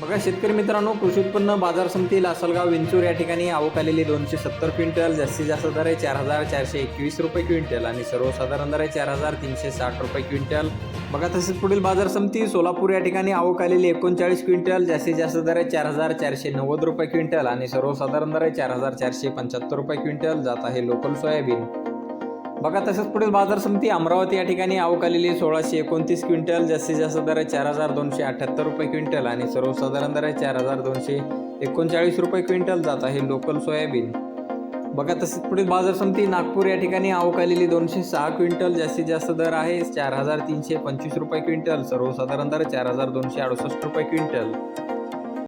बघा शेतकरी मित्रांनो कृषी उत्पन्न बाजार समिती लासलगाव विंचूर या ठिकाणी आवक आलेली दोनशे सत्तर क्विंटल जास्तीत जास्त दर आहे चार हजार चारशे एकवीस रुपये क्विंटल आणि सर्वसाधारण दर आहे चार हजार तीनशे साठ रुपये क्विंटल. बघा तसेच पुढील बाजार समिती सोलापूर या ठिकाणी आवक आलेली एकोणचाळीस क्विंटल जास्तीत जास्त दर आहे चार हजार चारशे नव्वद रुपये क्विंटल आणि सर्वसाधारण दर आहे चार हजार चारशे पंच्याहत्तर रुपये क्विंटल. जात आहे लोकल सोयाबीन. बघा तसंच पुढील बाजार समिती अमरावती या ठिकाणी आवक आलेली सोळाशे एकोणतीस क्विंटल जास्तीत जास्त दर आहे चार हजार दोनशे अठ्ठ्याहत्तर रुपये क्विंटल आणि सर्वसाधारण दर आहे चार हजार दोनशे एकोणचाळीस रुपये क्विंटल जात आहे लोकल सोयाबीन. बघा तसेच पुढील बाजार समिती नागपूर या ठिकाणी आवक आलेली दोनशे सहा क्विंटल जास्तीत जास्त दर आहे चार हजार तीनशे पंचवीस रुपये क्विंटल सर्वसाधारण दर चार हजार दोनशे अडुसष्ट रुपये क्विंटल.